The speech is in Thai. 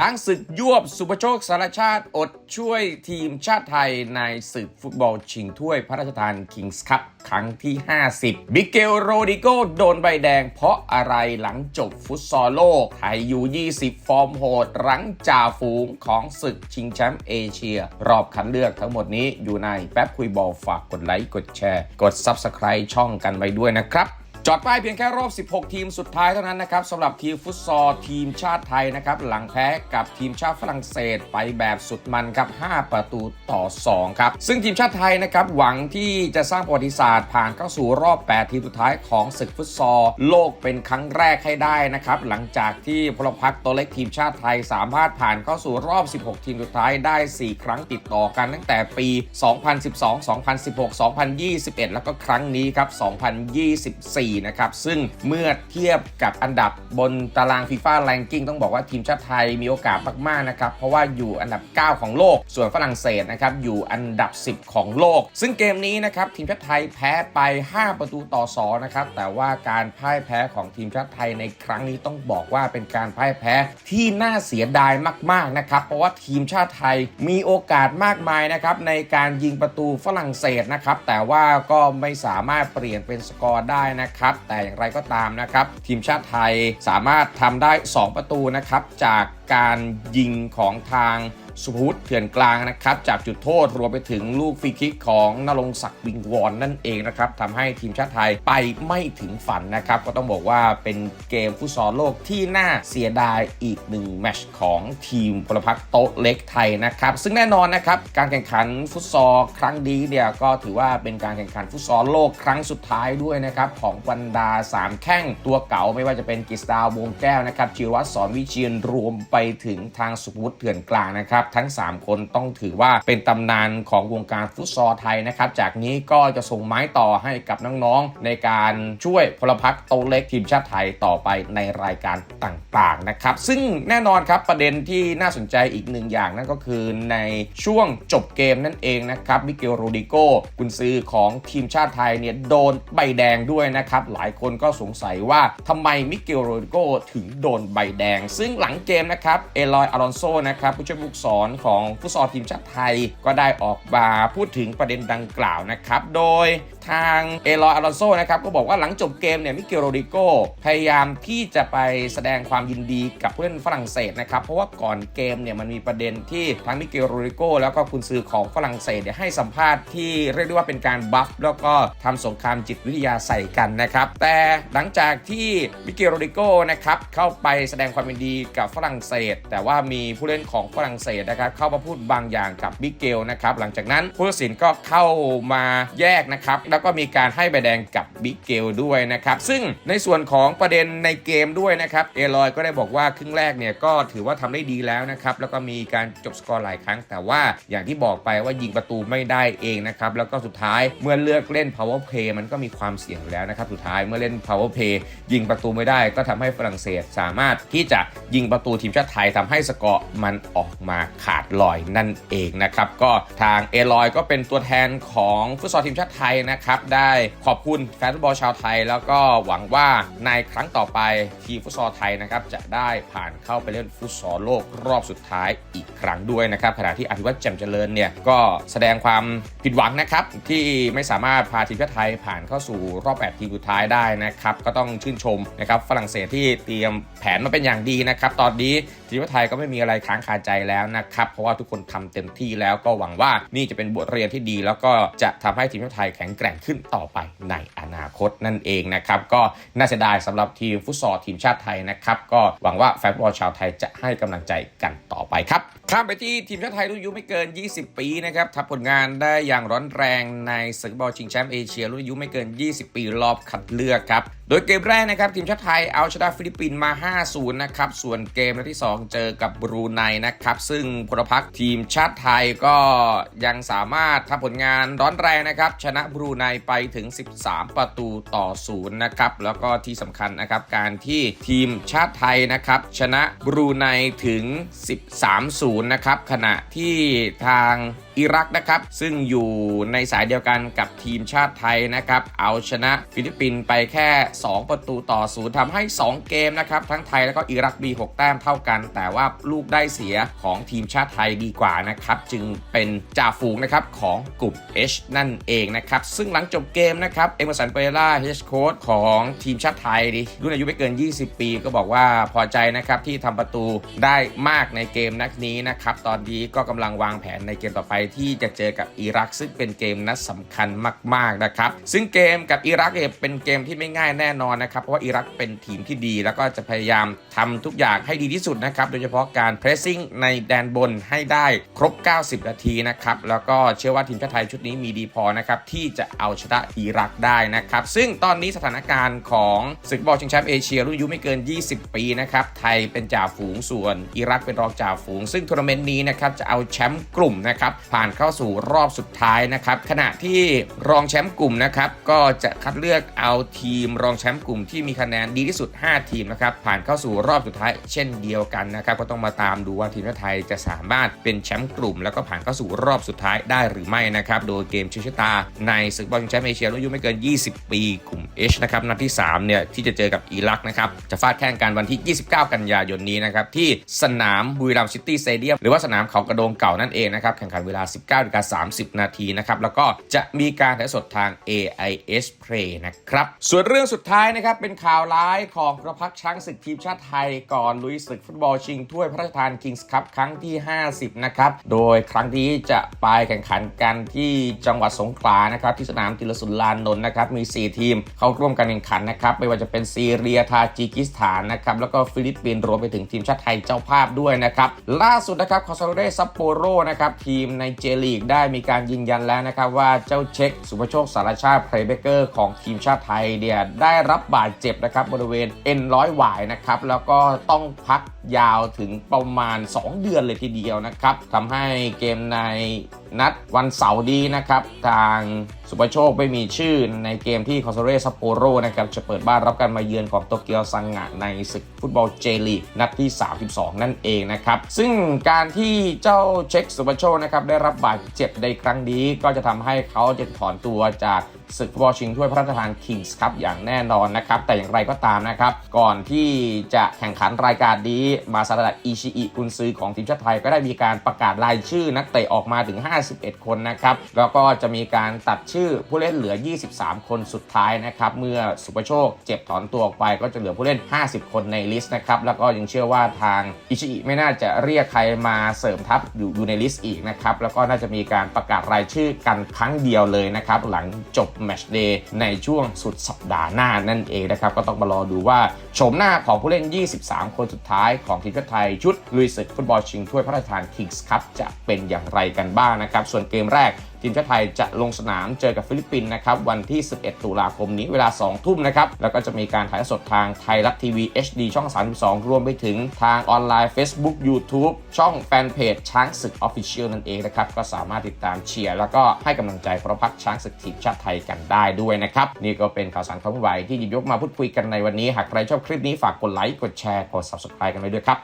ช้างศึกยวบสุปโชคสารชาติอดช่วยทีมชาติไทยในศึกฟุตบอลชิงถ้วยพระราชทานคิงส์คัพครั้งที่ 50 บิเกลโรดิโกโดนใบแดงเพราะอะไรหลังจบฟุตซอลโลก ไทยยู20 ฟอร์มโหดรั้งจ่าฝูงของศึกชิงแชมป์เอเชีย รอบคัดเลือกทั้งหมดนี้อยู่ในแป๊บคุยบอลฝากกดไลค์ กดแชร์ กด Subscribe ช่องกันไว้ด้วยนะครับ จอดป้ายเพียงแค่รอบ 16 ทีมสุดท้ายเท่านั้นนะครับสำหรับทีมฟุตซอลทีมชาติไทยนะครับ หลังแพ้กับทีมชาติฝรั่งเศสไปแบบสุดมันครับ 5 ประตูต่อ 2 ครับ ซึ่งทีมชาติไทยนะครับ หวังที่จะสร้างประวัติศาสตร์ผ่านเข้าสู่รอบ 8 ทีมสุดท้ายของศึกฟุตซอลโลกเป็นครั้งแรกให้ได้นะครับ หลังจากที่พลพักตัวเล็กทีมชาติไทยสามารถผ่านเข้าสู่รอบ 16 ทีมสุดท้ายได้ 4 ครั้งติดต่อกันตั้งแต่ปี 2012 2016 2021 แล้วก็ครั้งนี้ครับ 2024นะครับ ซึ่งเมื่อเทียบกับอันดับบนตารางฟีฟ่าแรงกิ้งต้องบอกว่าทีมชาติไทยมีโอกาสมากๆนะครับ เพราะว่าอยู่อันดับ 9 ของโลก ส่วนฝรั่งเศสนะครับอยู่อันดับ 10 ของโลก ซึ่งเกมนี้นะครับทีมชาติไทยแพ้ไป 5 ประตูต่อ2นะครับแต่ว่าการพ่ายแพ้ของทีมชาติไทยในครั้งนี้ต้องบอกว่าเป็นการพ่ายแพ้ที่น่าเสียดายมากๆนะครับเพราะว่าทีมชาติไทยมีโอกาสมากมายนะครับในการยิงประตูฝรั่งเศสนะครับแต่ว่าก็ไม่สามารถเปลี่ยนเป็นสกอร์ได้นะครับแต่อย่างไรก็ตามนะครับ ทีมชาติไทยสามารถทำได้ 2 ประตูนะครับ จากการยิงของทาง สุภวุฒิเถื่อนกลางนะครับ จากจุดโทษรวมไปถึงลูกฟรีคิกของนรงศักดิ์วิงวอนนั่นเองนะครับทำให้ทีมชาติไทยไปไม่ถึงฝันนะครับ ก็ต้องบอกว่าเป็นเกมฟุตซอลโลกที่น่าเสียดายอีกหนึ่งแมชของทีมพลพรรคโต๊ะเล็กไทยนะครับ ซึ่งแน่นอนนะครับการแข่งขันฟุตซอลครั้งนี้เนี่ยก็ถือว่าเป็นการแข่งขันฟุตซอลโลกครั้งสุดท้ายด้วยนะครับของบรรดา 3 แข้งตัวเก่าไม่ว่าจะเป็นกฤษดาวงแก้วนะครับจิรวัตรสอนวิเชียนรวมไปถึงทางสุภวุฒิเถื่อนกลางนะครับทั้ง 3 คนต้องถือว่าเป็นตำนานของวงการฟุตซอลไทยนะครับจากนี้ก็จะส่งไม้ต่อให้กับน้องๆ ในการช่วยพลพรรคโตเล็กทีมชาติไทยต่อไปในรายการต่างๆนะครับซึ่งแน่นอนครับประเด็นที่น่าสนใจอีกหนึ่งอย่างนั่นก็คือในช่วงจบเกมนั่นเองนะครับมิเกลโรดิโกกุนซือของทีมชาติไทยเนี่ยโดนใบแดงด้วยนะครับหลายคนก็สงสัยว่าทำไมมิเกลโรดิโกถึงโดนใบแดง ซึ่งหลังเกมนะครับเอลอยอารอนโซนะครับผู้ช่วยผู้สอนของฟุตซอลทีมชาติไทย ก็ได้ออกมาพูดถึงประเด็นดังกล่าวนะครับ โดย ทางเอลอยอารอนโซนะครับก็บอกว่าหลังจบเกมเนี่ยมิเกลโรดิโกพยายามที่จะไปแสดงความยินดีกับผู้เล่นฝรั่งเศสนะครับ เพราะว่าก่อนเกมเนี่ยมันมีประเด็นที่ทั้งมิเกลโรดิโกแล้วก็คุณซือของฝรั่งเศสเนี่ยให้สัมภาษณ์ที่เรียกได้ว่าเป็นการบัฟแล้วก็ทำสงครามจิตวิทยาใส่กันนะครับ แต่หลังจากที่มิเกลโรดิโกนะครับเข้าไปแสดงความยินดีกับฝรั่งเศส แต่ว่ามีผู้เล่นของฝรั่งเศสนะครับเข้ามาพูดบางอย่างกับมิเกลนะครับหลังจากนั้นผู้ตัดสินก็เข้ามาแยกนะครับแล้วก็มีการให้ใบแดงกับมิเกลด้วยนะครับ ซึ่งในส่วนของประเด็นในเกมด้วยนะครับเอลอยก็ได้บอกว่าครึ่งแรกเนี่ยก็ถือว่าทำได้ดีแล้วนะครับ แล้วก็มีการจบสกอร์หลายครั้ง แต่ว่าอย่างที่บอกไปว่ายิงประตูไม่ได้เองนะครับ แล้วก็สุดท้ายเมื่อเลือกเล่น power play มันก็มีความเสี่ยงอยู่แล้วนะครับ สุดท้ายเมื่อเล่น power play ยิงประตูไม่ได้ ก็ทำให้ฝรั่งเศสสามารถที่จะยิงประตูทีมชาติไทยทำให้สกอร์มันออกมาขาดลอยนั่นเองนะครับ ก็ทางเอลอยก็เป็นตัวแทนของฟุตซอลทีมชาติไทยนะครับ ได้ขอบคุณแฟนฟุตบอลชาวไทย แล้วก็หวังว่าในครั้งต่อไปทีมฟุตซอลไทยนะครับจะได้ผ่านเข้าไปเล่นฟุตซอลโลกรอบสุดท้ายอีกครั้งด้วยนะครับขณะที่อภิวัตรแจ่มเจริญเนี่ยก็แสดงความผิดหวังนะครับที่ไม่สามารถพาทีมชาติไทยผ่านเข้าสู่รอบ 8 ทีมสุดท้ายได้นะครับก็ต้องชื่นชมนะครับฝรั่งเศสที่เตรียมแผนมาเป็นอย่างดีนะครับตอนนี้ทีมชาติไทยก็ไม่มีอะไรค้างคาใจแล้วนะครับเพราะว่าทุกคนทำเต็มที่แล้วก็หวังว่านี่จะเป็นบทเรียนที่ดี แล้วก็จะทำให้ทีมชาติไทยแข็งแกร่งขึ้นต่อไปในอนาคตนั่นเองนะครับก็น่าเสียดายสำหรับทีมฟุตซอลทีมชาติไทยนะครับก็หวังว่าแฟนบอลชาวไทยจะให้กำลังใจกันต่อไปครับข้ามไปที่ทีมชาติไทยรุ่นอายุไม่เกิน 20 ปีนะครับทำผลงานได้อย่างร้อนแรงในศึกบอลชิงแชมป์เอเชียรุ่นอายุไม่เกิน 20 ปีรอบคัดเลือกครับ โดยเกมแรกนะครับทีมชาติไทยเอาชนะฟิลิปปินส์มา 5-0 นะครับ ส่วนเกมนัดที่ 2 เจอกับบรูไนนะครับ ซึ่งพลพรรคทีมชาติไทยก็ยังสามารถทำผลงานร้อนแรงนะครับ ชนะบรูไนไปถึง 13 ประตูต่อ 0 นะครับ แล้วก็ที่สำคัญนะครับ การที่ทีมชาติไทยนะครับ ชนะบรูไนถึง 13-0 นะครับ ขณะที่ทางอิรักนะครับ ซึ่งอยู่ในสายเดียวกันกับทีมชาติไทยนะครับ เอาชนะฟิลิปปินส์ไปแค่2 ประตูต่อศูนย์ทำให้ 2 เกมนะครับ ทั้งไทยแล้วก็อิรักมี6แต้มเท่ากัน แต่ว่าลูกได้เสียของทีมชาติไทยดีกว่านะครับ จึงเป็นจ่าฝูงนะครับของกลุ่ม H นั่นเองนะครับ ซึ่งหลังจบเกมนะครับเอเมอร์สันเปเรล่าเฮดโค้ชของทีมชาติไทยดิรุ่นอายุไม่เกิน 20 ปี ก็บอกว่าพอใจนะครับที่ทำประตูได้มากในเกมนัดนี้นะครับตอนนี้ก็กำลังวางแผนในเกมต่อไปที่จะเจอกับอิรัก ซึ่งเป็นเกมนัดสำคัญมาก ๆนะครับ ซึ่งเกมกับอิรักเนี่ยเป็นเกมที่ไม่ง่ายแน่น่นอนนะครับ เพราะว่าอิรักเป็นทีมที่ดี แล้วก็จะพยายามทำทุกอย่างให้ดีที่สุดนะครับ โดยเฉพาะการเพรสซิ่งในแดนบนให้ได้ครบ 90 นาทีนะครับ แล้วก็เชื่อว่าทีมชาติไทยชุดนี้มีดีพอนะครับที่จะเอาชนะอิรักได้นะครับ ซึ่งตอนนี้สถานการณ์ของศึกบอลชิงแชมป์เอเชียรุ่นอายุไม่เกิน 20 ปีนะครับไทยเป็นจ่าฝูงส่วนอิรักเป็นรองจ่าฝูง ซึ่งทัวร์นาเมนต์นี้นะครับจะเอาแชมป์กลุ่มนะครับผ่านเข้าสู่รอบสุดท้ายนะครับขณะที่รองแชมป์กลุ่มนะครับก็จะคัดเลือกเอาทีมรองแชมป์กลุ่มที่มีคะแนนดีที่สุด 5 ทีมนะครับผ่านเข้าสู่รอบสุดท้ายเช่นเดียวกันนะครับก็ต้องมาตามดูว่าทีมชาติไทยจะสามารถเป็นแชมป์กลุ่ม แล้วก็ผ่านเข้าสู่รอบสุดท้ายได้หรือไม่นะครับโดยเกมชิงชะตา ในศึกบอลแชมป์เอเชียรุ่นอายุไม่เกิน 20 ปีกลุ่ม H นะครับนัดที่3เนี่ยที่จะเจอกับอิรักนะครับจะฟาดแข่งกันวันที่ 29 กันยายนนี้นะครับที่สนามบุรีรัมย์ซิตี้สเตเดียมหรือว่าสนามเขากระโดงเก่านั่นเองนะครับแข่งขันเวลา 19นาฬิกา30 นาทีนะครับแล้วก็จะมีการถ่ายสดทาง AIS Play นะครับส่วนเรื่องสุดท้ายนะครับเป็นข่าวร้ายของกระพักช้างศึกทีมชาติไทยก่อนลุยศึกฟุตบอลชิงถ้วยพระราชทาน Kings Cup ครั้งที่ 50 นะครับ โดยครั้งนี้จะไปแข่งขันกันที่จังหวัดสงขลานะครับที่สนามติลสุลานนนท์นะครับมี 4 ทีมเข้าร่วมการแข่งขันนะครับไม่ว่าจะเป็นซีเรียทาจิกิสถานนะครับแล้วก็ฟิลิปปินส์รวมไปถึงทีมชาติไทยเจ้าภาพด้วยนะครับล่าสุดนะครับคอสโซเดซัปโปโรนะครับทีมในเจลีกได้มีการยืนยันแล้วนะครับว่าเจ้าเช็คสุภโชคสารชาติเพลย์เบเกอร์ของทีมชาติไทยเนี่ยได้รับบาดเจ็บนะครับบริเวณเอ็นร้อยหวายนะครับแล้วก็ต้องพัก ยาวถึงประมาณ 2 เดือนเลยทีเดียวนะครับทำให้เกมในนัดวันเสาร์นี้นะครับ ทางสุภโชคไม่มีชื่อในเกมที่คอสเรซัปโปโรนะครับจะเปิดบ้านรับการมาเยือนของโตเกียวซังงะในศึกฟุตบอลเจลีกนัดที่ 32 นั่นเองนะครับ ซึ่งการที่เจ้าเช็คสุภโชคนะครับได้รับบาดเจ็บในครั้งนี้ ก็จะทำให้เขาจะถอนตัวจากศึกฟุตบอลชิงถ้วยพระราชทานคิงส์ครับอย่างแน่นอนนะครับ แต่อย่างไรก็ตามนะครับ ก่อนที่จะแข่งขันรายการนี้มาซาดะอิชิอิกุนซือของทีมชาติไทยก็ได้มีการประกาศรายชื่อนักเตะออกมาถึง 51 คนนะครับ แล้วก็จะมีการตัดชื่อผู้เล่นเหลือ 23 คนสุดท้ายนะครับ เมื่อสุภโชคเจ็บถอนตัวออกไปก็จะเหลือผู้เล่น 50 คนในลิสต์นะครับ แล้วก็ยังเชื่อว่าทางอิชิอิไม่น่าจะเรียกใครมาเสริมทัพอยู่อยู่ในลิสต์อีกนะครับ แล้วก็น่าจะมีการประกาศรายชื่อกันครั้งเดียวเลยนะครับ หลังจบแมชเดย์ในช่วงสุดสัปดาห์หน้านั่นเองนะครับ ก็ต้องมารอดูว่าโฉมหน้าของผู้เล่น 23 คนสุดท้ายของทีมชาติไทย ชุดลุยศึกฟุตบอลชิงถ้วยพระราชทานคิกส์ครับจะเป็นอย่างไรกันบ้างนะครับ ส่วนเกมแรกทีมชาติไทยจะลงสนามเจอกับฟิลิปปินส์นะครับวันที่ 11 ตุลาคมนี้เวลา 2 ทุ่มนะครับแล้วก็จะมีการถ่ายสดทางไทยรัฐทีวี HD ช่อง 32 รวมไปถึงทางออนไลน์ Facebook YouTube ช่องแฟนเพจช้างศึก Official นั่นเองนะครับก็สามารถติดตามเชียร์แล้วก็ให้กำลังใจพระพักช้างศึกทีมชาติไทยกันได้ด้วยนะครับนี่ก็เป็นข่าวสารความเคลื่อนไหวที่หยิบยกมาพูดคุยกันในวันนี้ หากใครชอบคลิปนี้ฝากกดไลค์กดแชร์กด Subscribe กันไว้ด้วยครับ